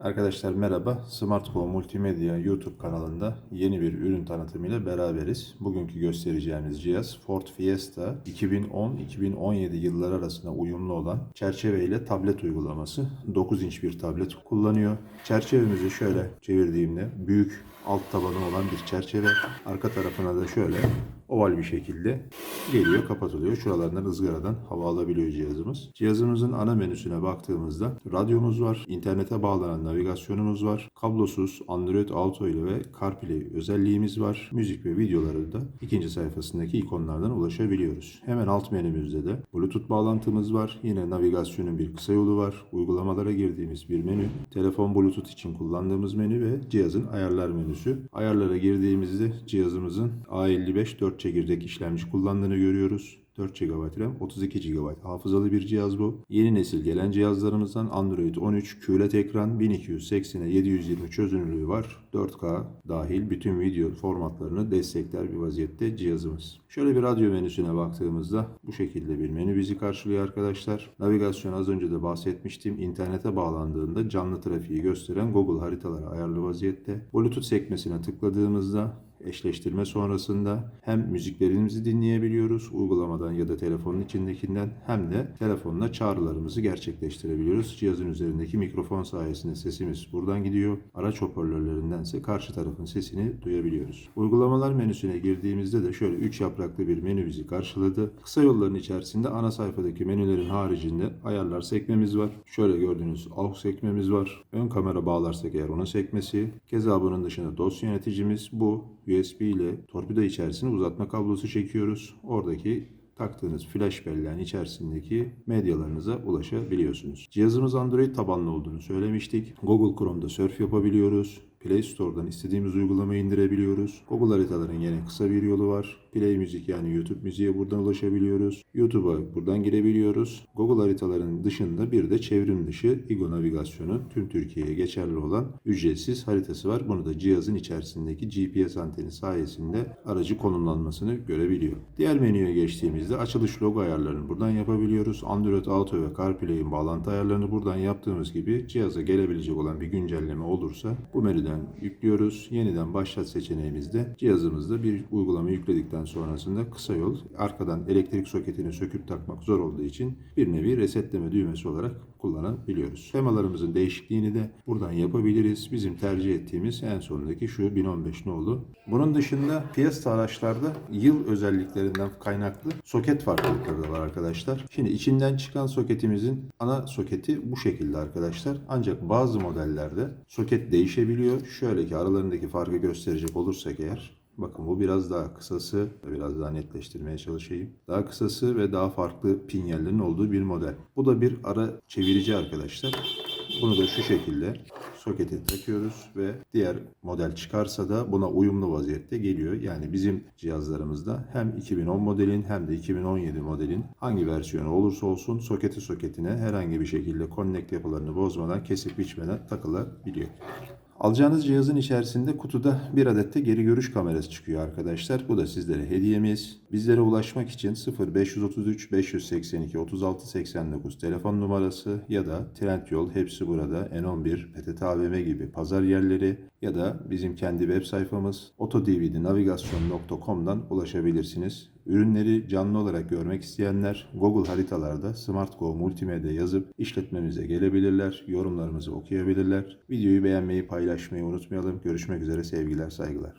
Arkadaşlar merhaba. Smartco Multimedya YouTube kanalında yeni bir ürün tanıtımıyla beraberiz. Bugünkü göstereceğimiz cihaz Ford Fiesta 2010-2017 yılları arasında uyumlu olan çerçeve ile tablet uygulaması. 9 inç bir tablet kullanıyor. Çerçevemizi şöyle çevirdiğimde büyük alt tabanı olan bir çerçeve. Arka tarafına da şöyle oval bir şekilde geliyor, kapatılıyor. Şuralardan ızgaradan hava alabiliyor cihazımız. Cihazımızın ana menüsüne baktığımızda radyomuz var, internete bağlanan navigasyonumuz var, kablosuz Android Auto ile ve CarPlay özelliğimiz var. Müzik ve videoları da ikinci sayfasındaki ikonlardan ulaşabiliyoruz. Hemen alt menümüzde de Bluetooth bağlantımız var. Yine navigasyonun bir kısa yolu var. Uygulamalara girdiğimiz bir menü. Telefon Bluetooth için kullandığımız menü ve cihazın ayarlar menüsü. Ayarlara girdiğimizde cihazımızın A55 4 çekirdek işlemci kullandığını görüyoruz. 4 GB RAM, 32 GB hafızalı bir cihaz bu. Yeni nesil gelen cihazlarımızdan Android 13 QLED ekran 1280'e 720 çözünürlüğü var. 4K dahil bütün video formatlarını destekler bir vaziyette cihazımız. Şöyle bir radyo menüsüne baktığımızda bu şekilde bir menü bizi karşılıyor arkadaşlar. Navigasyon az önce de bahsetmiştim. İnternete bağlandığında canlı trafiği gösteren Google haritaları ayarlı vaziyette. Bluetooth sekmesine tıkladığımızda eşleştirme sonrasında hem müziklerimizi dinleyebiliyoruz uygulamadan ya da telefonun içindekinden hem de telefonla çağrılarımızı gerçekleştirebiliyoruz. Cihazın üzerindeki mikrofon sayesinde sesimiz buradan gidiyor. Araç hoparlörlerindense karşı tarafın sesini duyabiliyoruz. Uygulamalar menüsüne girdiğimizde de şöyle 3 yapraklı bir menü bizi karşıladı. Kısa yolların içerisinde ana sayfadaki menülerin haricinde ayarlar sekmemiz var. Şöyle gördüğünüz AUX sekmemiz var. Ön kamera bağlarsak eğer onun sekmesi. Keza bunun dışında dosya yöneticimiz bu. USB ile torpido içerisine uzatma kablosu çekiyoruz. Oradaki taktığınız flash belleğin içerisindeki medyalarınıza ulaşabiliyorsunuz. Cihazımız Android tabanlı olduğunu söylemiştik. Google Chrome'da surf yapabiliyoruz. Play Store'dan istediğimiz uygulamayı indirebiliyoruz. Google haritaların yine kısa bir yolu var. Play Müzik yani YouTube müziğe buradan ulaşabiliyoruz. YouTube'a buradan girebiliyoruz. Google haritaların dışında bir de çevrim dışı İGO navigasyonu tüm Türkiye'ye geçerli olan ücretsiz haritası var. Bunu da cihazın içerisindeki GPS anteni sayesinde aracı konumlanmasını görebiliyor. Diğer menüye geçtiğimizde açılış logo ayarlarını buradan yapabiliyoruz. Android Auto ve CarPlay'in bağlantı ayarlarını buradan yaptığımız gibi cihaza gelebilecek olan bir güncelleme olursa bu menüden yüklüyoruz. Yeniden başlat seçeneğimizde cihazımızda bir uygulama yükledikten sonrasında kısa yol arkadan elektrik soketini söküp takmak zor olduğu için bir nevi resetleme düğmesi olarak kullanabiliyoruz. Temalarımızın değişikliğini de buradan yapabiliriz. Bizim tercih ettiğimiz en sondaki şu 1015 nolu. Bunun dışında Fiesta araçlarda yıl özelliklerinden kaynaklı soket farklılıkları da var arkadaşlar. Şimdi içinden çıkan soketimizin ana soketi bu şekilde arkadaşlar. Ancak bazı modellerde soket değişebiliyor. Şöyle ki aralarındaki farkı gösterecek olursak eğer Bakın bu biraz daha kısası, biraz daha netleştirmeye çalışayım. Daha kısası ve daha farklı pinyellerin olduğu bir model. Bu da bir ara çevirici arkadaşlar. Bunu da şu şekilde sokete takıyoruz ve diğer model çıkarsa da buna uyumlu vaziyette geliyor. Yani bizim cihazlarımızda hem 2010 modelin hem de 2017 modelin hangi versiyonu olursa olsun soketi soketine herhangi bir şekilde connect yapılarını bozmadan kesip biçmeden takılabiliyor. Alacağınız cihazın içerisinde kutuda bir adet de geri görüş kamerası çıkıyor arkadaşlar. Bu da sizlere hediyemiz. Bizlere ulaşmak için 0533 582 36 89 telefon numarası ya da Trendyol hepsi burada N11, PTT AVM gibi pazar yerleri ya da bizim kendi web sayfamız otodvdnavigasyon.com'dan ulaşabilirsiniz. Ürünleri canlı olarak görmek isteyenler Google haritalarda SmartGo Multimedya yazıp işletmemize gelebilirler, yorumlarımızı okuyabilirler. Videoyu beğenmeyi, paylaşmayı unutmayalım. Görüşmek üzere sevgiler, saygılar.